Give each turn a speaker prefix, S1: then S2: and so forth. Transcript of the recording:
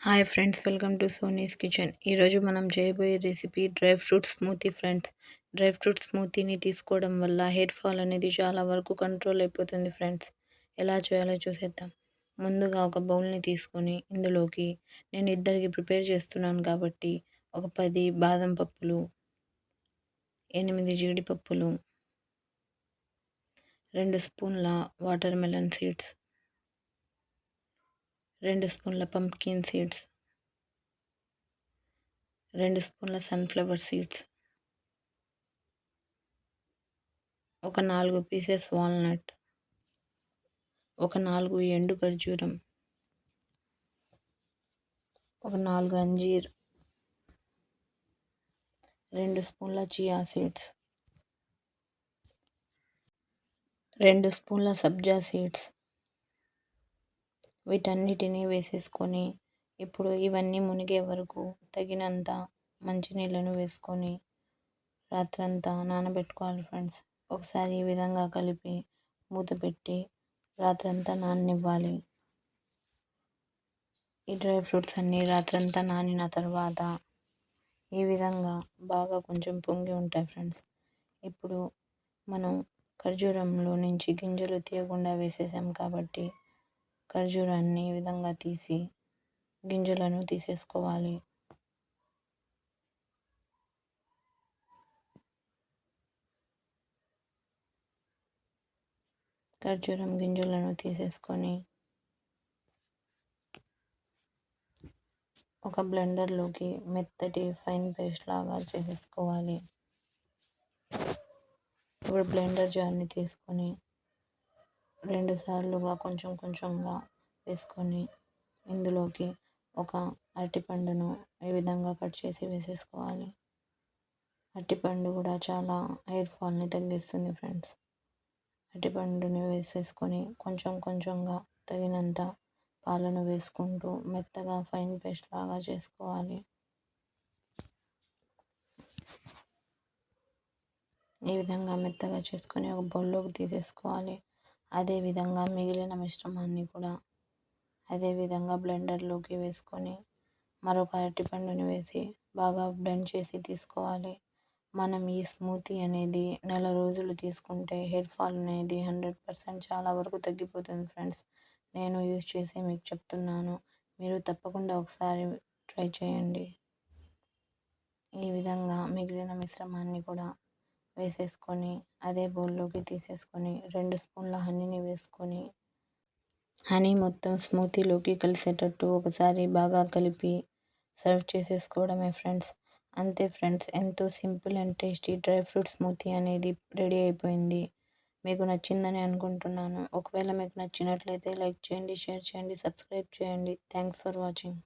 S1: Hi friends welcome to Soni's kitchen. ఈరోజు మనం చేయబోయే recipe dry fruit smoothie friends. Dry fruit స్మూతీని తీసుకోవడం వల్ల హెయిర్ ఫాల్ అనేది చాలా వరకు కంట్రోల్ అయిపోతుంది ఫ్రెండ్స్. ఎలా చేయాలో చూసేద్దాం. ముందుగా ఒక బౌల్ని తీసుకొని ఇందులోకి నేను ఇద్దరికి ప్రిపేర్ చేస్తున్నాను కాబట్టి ఒక పది బాదం పప్పులు ఎనిమిది జీడిపప్పులు రెండు స్పూన్ల వాటర్ మెలన్ సీడ్స్ రెండు స్పూన్ల పంప్కిన్ సీడ్స్ రెండు స్పూన్ల సన్ఫ్లవర్ సీడ్స్ ఒక నాలుగు పీసెస్ వాల్నట్ ఒక నాలుగు ఎండు ఖర్జూరం. ఒక నాలుగు అంజీర్. రెండు స్పూన్ల చియా సీడ్స్ రెండు స్పూన్ల సబ్జా సీడ్స్ వీటన్నిటిని వేసేసుకొని ఇప్పుడు ఇవన్నీ మునిగే వరకు తగినంత మంచినీళ్ళను వేసుకొని రాత్రంతా నానబెట్టుకోవాలి ఫ్రెండ్స్. ఒకసారి ఈ విధంగా కలిపి మూత పెట్టి రాత్రంతా నాననివ్వాలి. ఈ డ్రై ఫ్రూట్స్ అన్నీ రాత్రంతా నానిన తర్వాత ఈ విధంగా బాగా కొంచెం పొంగి ఉంటాయి ఫ్రెండ్స్. ఇప్పుడు మనం ఖర్జూరంలో నుంచి గింజలు తీయకుండా వేసేసాం కాబట్టి ఖర్జూరాన్ని ఈ విధంగా తీసి గింజలను తీసేసుకోవాలి. ఖర్జూరం గింజలను తీసేసుకొని ఒక బ్లెండర్లోకి మెత్తటి ఫైన్ పేస్ట్ లాగా చేసేసుకోవాలి. ఇప్పుడు బ్లెండర్ జార్ని తీసుకొని రెండు సార్లుగా కొంచెం కొంచెంగా వేసుకొని ఇందులోకి ఒక అరటిపండును ఈ విధంగా కట్ చేసి వేసేసుకోవాలి. అరటిపండు కూడా చాలా హెయిర్ ఫాల్ని తగ్గిస్తుంది ఫ్రెండ్స్. అరటిపండుని వేసేసుకొని కొంచెం కొంచెంగా తగినంత పాలను వేసుకుంటూ మెత్తగా ఫైన్ పేస్ట్ లాగా చేసుకోవాలి. ఈ విధంగా మెత్తగా చేసుకొని ఒక బౌల్లోకి తీసేసుకోవాలి. అదేవిధంగా మిగిలిన మిశ్రమాన్ని కూడా అదేవిధంగా బ్లెండర్లోకి వేసుకొని మరొక అరటిపండుని వేసి బాగా బ్లెండ్ చేసి తీసుకోవాలి. మనం ఈ స్మూతీ అనేది నెల రోజులు తీసుకుంటే హెయిర్ ఫాల్ అనేది హండ్రెడ్ పర్సెంట్ చాలా వరకు తగ్గిపోతుంది ఫ్రెండ్స్. నేను యూజ్ చేసి మీకు చెప్తున్నాను. మీరు తప్పకుండా ఒకసారి ట్రై చేయండి. ఈ విధంగా మిగిలిన మిశ్రమాన్ని కూడా వేసేసుకొని అదే బౌల్లోకి తీసేసుకొని రెండు స్పూన్ల హనీని వేసుకొని హనీ మొత్తం స్మూతీలోకి కలిసేటట్టు ఒకసారి బాగా కలిపి సర్వ్ చేసేసుకోవడమే ఫ్రెండ్స్. అంతే ఫ్రెండ్స్ ఎంతో simple and tasty dry fruit smoothie అనేది రెడీ అయిపోయింది. మీకు నచ్చిందని అనుకుంటున్నాను. ఒకవేళ మీకు నచ్చినట్లయితే లైక్ చేయండి షేర్ చేయండి సబ్స్క్రైబ్ చేయండి. Thanks for watching.